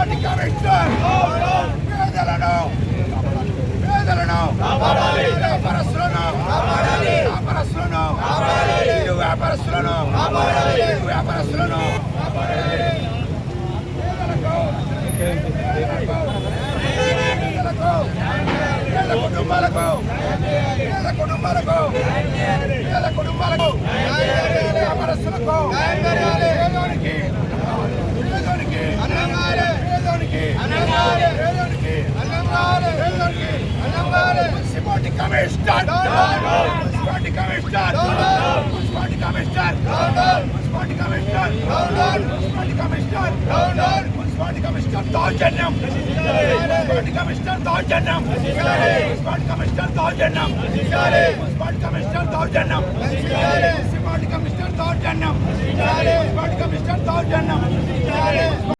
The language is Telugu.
పార్టీ కమిషనర్ పేదలను పేదలను వ్యాపారస్తులను వ్యాపారస్తులను వ్యాపారస్తులను వ్యాపారస్తులను కుటుంబాలకు పేద కుటుంబాలకు పేద కుటుంబాలకు municipality commissioner municipality commissioner municipality commissioner municipality commissioner municipality commissioner municipality commissioner దౌర్జన్యం మున్సిపాలిటీ కమిషనర్ దౌర్జన్యం మున్సిపాలిటీ కమిషనర్ దౌర్జన్యం మున్సిపాలిటీ కమిషనర్ దౌర్జన్యం మున్సిపాలిటీ కమిషనర్ దౌర్జన్యం మున్సిపాలిటీ కమిషనర్ దౌర్జన్యం